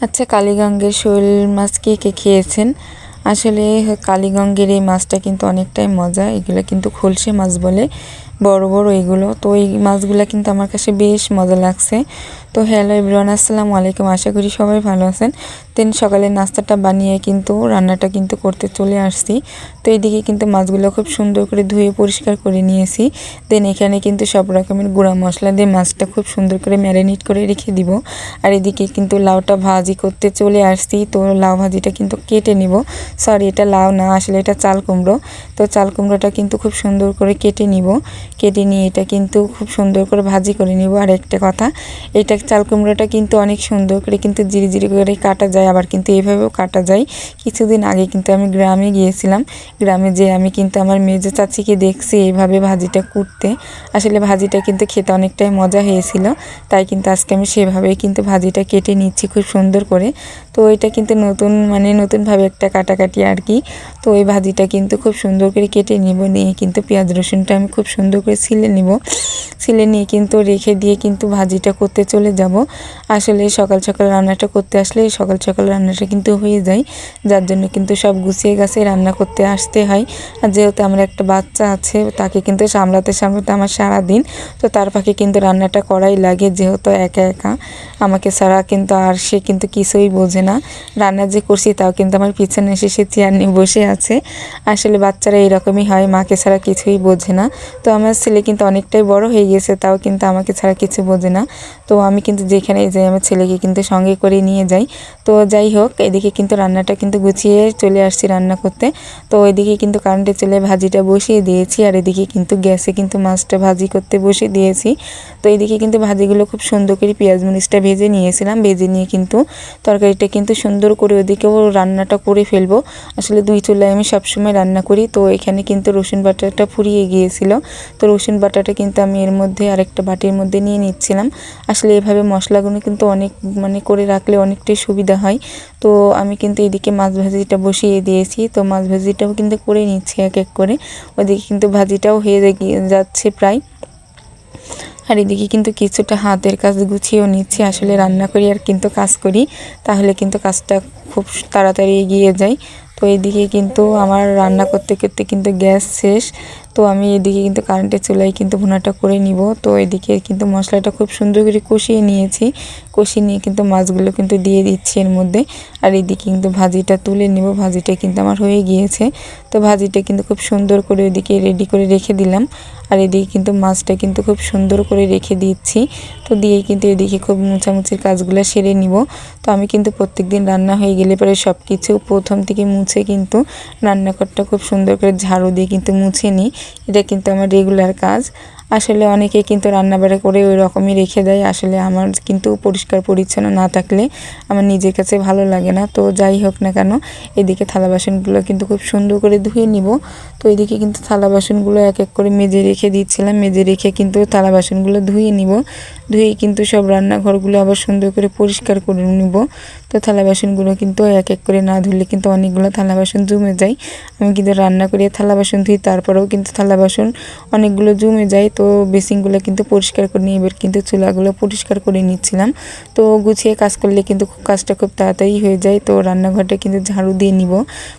আচ্ছা কালীগঙ্গের শোল মাছ কে কে খেয়েছেন? আসলে কালীগঙ্গের এই মাছটা কিন্তু অনেকটাই মজা। এগুলো কিন্তু খলসে মাছ বলে, বড় বড় এগুলো। তো এই মাছগুলো কিন্তু আমার কাছে বেশ মজা লাগছে। তো হ্যালো ইব্রান আসসালামু আলাইকুম। আশা করি সবাই ভালো আছেন। দেন সকালের নাস্তাটা বানিয়ে কিন্তু, রান্নাটা কিন্তু করতে চলে আসছি। তো এইদিকে কিন্তু মাছগুলো খুব সুন্দর করে ধুয়ে পরিষ্কার করে নিয়েছি। দেন এখানে কিন্তু সব রকমের গুঁড়া মশলা দিয়ে মাছটা খুব সুন্দর করে ম্যারিনেট করে রেখে দিব। আর এদিকে কিন্তু লাউটা ভাজি করতে চলে আসছি। তো লাউ ভাজিটা কিন্তু কেটে নিব। সরি এটা লাউ না, আসলে এটা চাল কুমড়ো। তো চাল কুমড়োটা কিন্তু খুব সুন্দর করে কেটে নিব। কেটে নিয়ে এটা কিন্তু খুব সুন্দর করে ভাজি করে নিব। আর একটা কথা, এটা চাল কুমড়োটা কিন্তু অনেক সুন্দর করে কিন্তু জিরি জিরি করে কাটা যায়, আবার কিন্তু এভাবেও কাটা যায়। কিছুদিন আগে কিন্তু আমি গ্রামে গিয়েছিলাম। গ্রামে যে আমি কিন্তু আমার মেজো চাচিকে দেখছি এইভাবে ভাজিটা কুটতে। আসলে ভাজিটা কিন্তু খেতে অনেকটাই মজা হয়েছিল। তাই কিন্তু আজকে আমি সেভাবেই কিন্তু ভাজিটা কেটে নিচ্ছি খুব সুন্দর করে। তো এটা কিন্তু নতুন মানে নতুনভাবে একটা কাটাকাটি আর কি। তো ওই ভাজিটা কিন্তু খুব সুন্দর করে কেটে নিব, নিয়ে কিন্তু পেঁয়াজ রসুনটা আমি খুব সুন্দর করে ছিলে নিব। ছিলে নিয়ে কিন্তু রেখে দিয়ে কিন্তু ভাজিটা করতে চলে যাব। আসলে সকাল সকাল রান্নাটা করতে আসলে সকাল সকাল রান্নাটা কিন্তু হয়ে যায়। যার জন্য কিন্তু সব গুছিয়ে গাছে রান্না করতে আসতে হয়। আর যেহেতু আমার একটা বাচ্চা আছে, তাকে কিন্তু সামলাতে সামলাতে আমার সারা দিন তো তার ফাঁকে কিন্তু রান্নাটা করাই লাগে যেহেতু একা একা। আমাকে ছাড়া কিন্তু আর সে কিন্তু কিছুই বোঝে না। রান্না যে করছি তাও কিন্তু আমার পিছনে এসে সে চেয়ার নিয়ে বসে আছে। আসলে বাচ্চারা এরকমই হয়, মাকে ছাড়া কিছুই বোঝে না। তো আমার ছেলে কিন্তু অনেকটাই বড় হয়ে গেছে, তাও কিন্তু আমাকে ছাড়া কিছু বোঝে না। তো আমি কিন্তু যেখানে যাই আমার ছেলেকে কিন্তু সঙ্গে করে নিয়ে যাই। তো যাই হোক, এদিকে কিন্তু রান্নাটা কিন্তু গুছিয়ে চলে আসছি রান্না করতে। তো ওইদিকে কিন্তু কারেন্টে চলে ভাজিটা বসিয়ে দিয়েছি, আর এদিকে কিন্তু গ্যাসে কিন্তু মাছটা ভাজি করতে বসিয়ে দিয়েছি। তো এদিকে কিন্তু ভাজিগুলো খুব সুন্দর করে পেঁয়াজ মরিচটা ভেজে নিয়েছিলাম। ভেজে নিয়ে কিন্তু তরকারিটা কিন্তু সুন্দর করে ওদিকেও রান্নাটা করে ফেলব। আসলে দুই চুলায় আমি সবসময় রান্না করি। তো এখানে কিন্তু রসুন বাটাটা ফুরিয়ে গিয়েছিল। তো রসুন বাটাটা কিন্তু আমি এর মধ্যে আরেকটা বাটির মধ্যে নিয়ে নিচ্ছিলাম। আসলে এভাবে মশলাগুলো কিন্তু অনেক মানে করে রাখলে অনেকটাই সুবিধা হয়। তো আমি কিন্তু এদিকে মাছ ভাজিটা বসিয়ে দিয়েছি। তো মাছ ভাজিটাও কিন্তু করে নিচ্ছি এক এক করে। ওদিকে কিন্তু ভাজিটাও হয়ে যাচ্ছে প্রায়। আর এদিকে কিন্তু কিছুটা হাতের কাজ গুছিয়েও নিচ্ছি। আসলে রান্না করি আর কিন্তু কাজ করি। তাহলে কিন্তু কাজটা খুব তাড়াতাড়ি এগিয়ে যায়। তো এদিকে কিন্তু আমার রান্না করতে করতে কিন্তু গ্যাস শেষ। তো আমি এদিকে কিন্তু কারেন্টের চুলাই কিন্তু ভুনাটা করে নিব। তো এদিকে কিন্তু মশলাটা খুব সুন্দর করে কষিয়ে নিয়েছি। কষিয়ে নিয়ে কিন্তু মাছগুলো কিন্তু দিয়ে দিচ্ছি এর মধ্যে। আর এদিকে কিন্তু ভাজিটা তুলে নিব। ভাজিটা কিন্তু আমার হয়ে গিয়েছে। তো ভাজিটা কিন্তু খুব সুন্দর করে ওইদিকে রেডি করে রেখে দিলাম। আর এদিকে কিন্তু মাছটা কিন্তু খুব সুন্দর করে রেখে দিচ্ছি। তো দিয়ে কিন্তু এদিকে খুব মুছামুছির কাজগুলো সেরে নিব। তো আমি কিন্তু প্রত্যেক দিন রান্না হয়ে গেলে পরে সব কিছু প্রথম থেকে মুছে কিন্তু রান্নাঘরটা খুব সুন্দর করে ঝাড়ু দিয়ে কিন্তু মুছে নিই। এটা কিন্তু আমার রেগুলার কাজ। আসলে অনেকে কিন্তু রান্নাবাড়া করে ওই রকমই রেখে দেয়। আসলে আমার কিন্তু পরিষ্কার পরিচ্ছন্ন না থাকলে আমার নিজের কাছে ভালো লাগে না। তো যাই হোক না কেন, এদিকে থালা বাসনগুলো কিন্তু খুব সুন্দর করে ধুয়ে নিব। তো এদিকে কিন্তু থালা বাসনগুলো এক এক করে মেজে রেখে দিচ্ছিলাম। মেজে রেখে কিন্তু থালা বাসনগুলো ধুয়ে নিব। ধুয়ে কিন্তু সব রান্নাঘরগুলো আবার সুন্দর করে পরিষ্কার করে নিব। তো থালা বাসনগুলো কিন্তু এক এক করে না ধুলে কিন্তু অনেকগুলো থালা বাসন জমে যায়। আমি কিন্তু রান্না করে থালা বাসন ধুই, তারপরেও কিন্তু থালা বাসন অনেকগুলো জমে যায়। তো বেসিনগুলো কিন্তু পরিষ্কার করে নিয়ে এবার কিন্তু চুলাগুলো পরিষ্কার করে নিচ্ছিলাম। তো গুছিয়ে কাজ করলে কিন্তু কাজটা খুব তাড়াতাড়ি হয়ে যায়। তো রান্নাঘরটা কিন্তু ঝাড়ু দিয়ে নিব।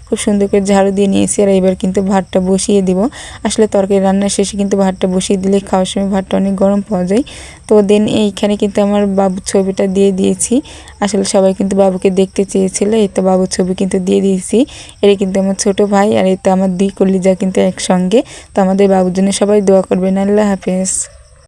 খুব সুন্দর করে ঝাড়ু দিয়ে নিয়েছি আর এবার কিন্তু ভাতটা বসিয়ে দিব। আসলে তরকারি রান্নার শেষে কিন্তু ভাতটা বসিয়ে দিলে খাওয়ার সময় ভাতটা অনেক গরম পাওয়া যায়। তো দেন এইখানে কিন্তু আমার বাবুর ছবিটা দিয়ে দিয়েছি। আসলে সবাই কিন্তু বাবুকে দেখতে চেয়েছিল, এই তো বাবুর ছবি কিন্তু দিয়ে দিয়েছি। এটা কিন্তু আমার ছোট ভাই আর এই তো আমার দুই কলিজা কিন্তু একসঙ্গে। তো আমাদের বাবুর জন্য সবাই দোয়া করবেন আল্লাহ হাফেজ